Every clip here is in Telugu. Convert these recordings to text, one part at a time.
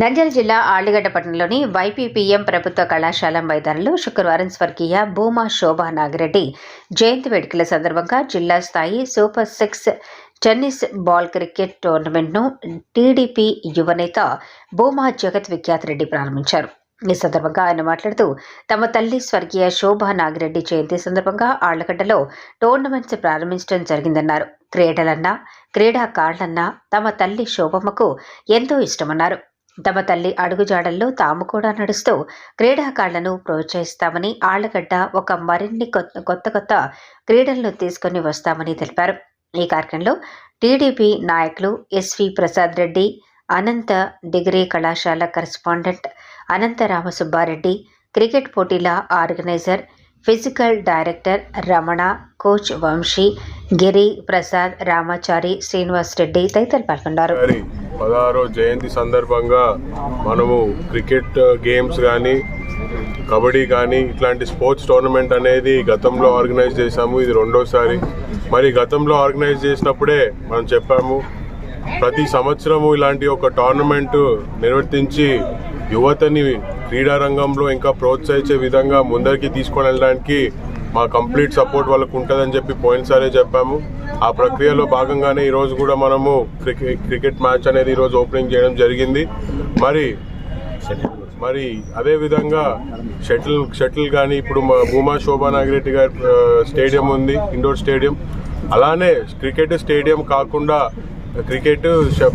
నంద్యాల జిల్లా ఆళ్ళగడ్డ పట్టణంలోని వైపీపీఎం ప్రభుత్వ కళాశాల మైదానంలో శుక్రవారం స్వర్గీయ భూమా శోభా నాగిరెడ్డి జయంతి వేడుకల సందర్భంగా జిల్లా స్థాయి super six tennis ball cricket టోర్నమెంట్ను TDP యువనేత భూమా జగత్ విఖ్యాత్ రెడ్డి ప్రారంభించారు. ఈ సందర్భంగా ఆయన మాట్లాడుతూ తమ తల్లి స్వర్గీయ శోభా నాగిరెడ్డి జయంతి సందర్భంగా ఆళ్ళగడ్డలో టోర్నమెంట్స్ ప్రారంభించడం జరిగిందన్నారు. క్రీడలన్నా క్రీడాకారులన్నా తమ తల్లి శోభమ్మకు ఎంతో ఇష్టమన్నారు. తమ తల్లి అడుగుజాడల్లో తాము కూడా నడుస్తూ క్రీడాకారులను ప్రోత్సహిస్తామని ఆళ్ళగడ్డ ఒక మరిన్ని కొత్త కొత్త కొత్త క్రీడలను తీసుకొని వస్తామని తెలిపారు. ఈ కార్యక్రమంలో టీడీపీ నాయకులు ఎస్వి ప్రసాద్ రెడ్డి అనంత డిగ్రీ కళాశాల కరెస్పాండెంట్ అనంత రామసుబ్బారెడ్డి క్రికెట్ పోటీల organiser physical director Ramana coach Vamsi Giri Prasad Ramachari Srinivas Reddy తదితరులు పాల్గొన్నారు. పదహారో జయంతి సందర్భంగా మనము క్రికెట్ గేమ్స్ కానీ కబడ్డీ కానీ ఇట్లాంటి స్పోర్ట్స్ టోర్నమెంట్ అనేది గతంలో ఆర్గనైజ్ చేశాము. ఇది రెండోసారి. మరి గతంలో ఆర్గనైజ్ చేసినప్పుడే మనం చెప్పాము ప్రతి సంవత్సరము ఇలాంటి ఒక టోర్నమెంట్ నిర్వర్తించి యువతని క్రీడా రంగంలో ఇంకా ప్రోత్సహించే విధంగా ముందరికి తీసుకొని వెళ్ళడానికి మా కంప్లీట్ సపోర్ట్ వాళ్ళకు ఉంటుందని చెప్పి పోయినసారే చెప్పాము. ఆ ప్రక్రియలో భాగంగానే ఈరోజు కూడా మనము క్రికెట్ క్రికెట్ మ్యాచ్ అనేది ఈరోజు ఓపెనింగ్ చేయడం జరిగింది. మరి మరి అదే విధంగా షటిల్ షటిల్ కానీ ఇప్పుడు భూమా శోభానాగిరెడ్డి గారి స్టేడియం ఉంది ఇండోర్ స్టేడియం. అలానే క్రికెట్ స్టేడియం కాకుండా క్రికెట్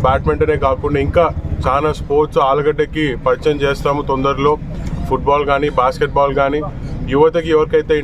బ్యాడ్మింటనే కాకుండా ఇంకా చాలా స్పోర్ట్స్ ఆలగడ్డకి పరిచయం చేస్తాము తొందరలో. ఫుట్బాల్ కానీ బాస్కెట్బాల్ కానీ యువతకి ఎవరికైతే